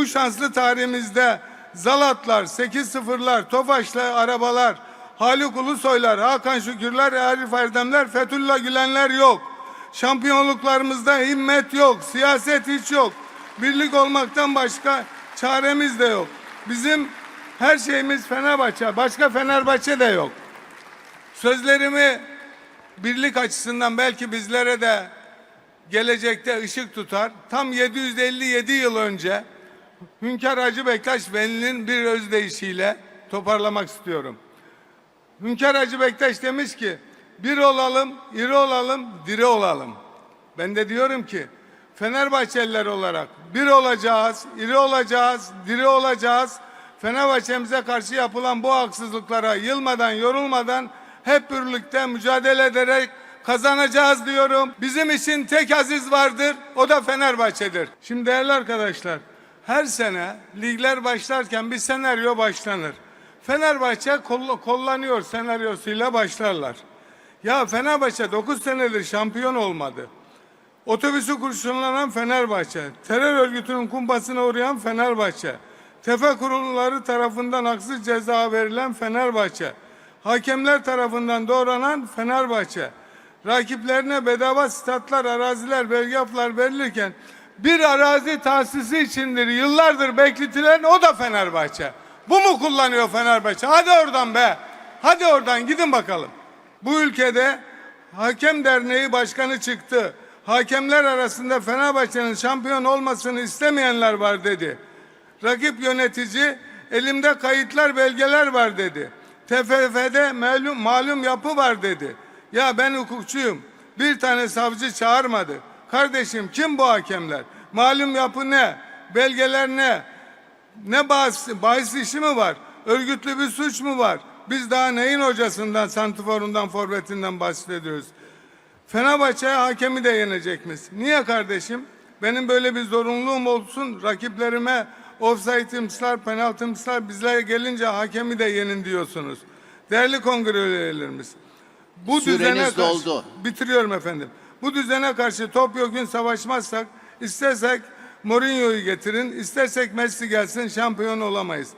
bu şanslı tarihimizde Zalatlar, 8-0'lar, Tofaş'la arabalar, Haluk Ulusoylar, Hakan Şükürler, Arif Erdemler, Fethullah Gülenler yok. Şampiyonluklarımızda himmet yok, siyaset hiç yok. Birlik olmaktan başka çaremiz de yok. Bizim her şeyimiz Fenerbahçe, başka Fenerbahçe de yok. Sözlerimi birlik açısından belki bizlere de gelecekte ışık tutar. Tam 757 yıl önce Hünkar Hacı Bektaş Veli'nin bir özdeyişiyle toparlamak istiyorum. Hünkar Hacı Bektaş demiş ki bir olalım, iri olalım, diri olalım. Ben de diyorum ki Fenerbahçeliler olarak bir olacağız, iri olacağız, diri olacağız. Fenerbahçemize karşı yapılan bu haksızlıklara yılmadan, yorulmadan hep birlikte mücadele ederek kazanacağız diyorum. Bizim için tek aziz vardır, o da Fenerbahçe'dir. Şimdi değerli arkadaşlar, her sene ligler başlarken bir senaryo başlanır. Fenerbahçe koll- kullanıyor senaryosuyla başlarlar. Ya Fenerbahçe 9 senedir şampiyon olmadı. Otobüsü kurşunlanan Fenerbahçe, terör örgütünün kumpasına uğrayan Fenerbahçe, tefe kurulları tarafından haksız ceza verilen Fenerbahçe, hakemler tarafından doğranan Fenerbahçe, rakiplerine bedava statlar, araziler, belgaflar verilirken bir arazi tahsisi içindir yıllardır bekletilen o da Fenerbahçe. Bu mu kullanıyor Fenerbahçe? Hadi oradan be. Hadi oradan gidin bakalım. Bu ülkede Hakem Derneği Başkanı çıktı. Hakemler arasında Fenerbahçe'nin şampiyon olmasını istemeyenler var dedi. Rakip yönetici elimde kayıtlar belgeler var dedi. TFF'de malum, malum yapı var dedi. Ya ben hukukçuyum. Bir tane savcı çağırmadı. Kardeşim kim bu hakemler? Malum yapı ne? Belgeler ne? Ne bahis, bahis işi mi var? Örgütlü bir suç mu var? Biz daha neyin hocasından, santiforundan, forvetinden bahsediyoruz. Fenerbahçe hakemi de yenecekmiş. Niye kardeşim? Benim böyle bir zorunluluğum olsun. Rakiplerime offside'ımslar, penaltımslar bizlere gelince hakemi de yenin diyorsunuz. Değerli kongre üyelerimiz. Bu Süreniz düzene karşı, doldu. bitiriyorum efendim. Bu düzene karşı topyekun savaşmazsak istersek Mourinho'yu getirin, istersek Messi gelsin şampiyon olamayız.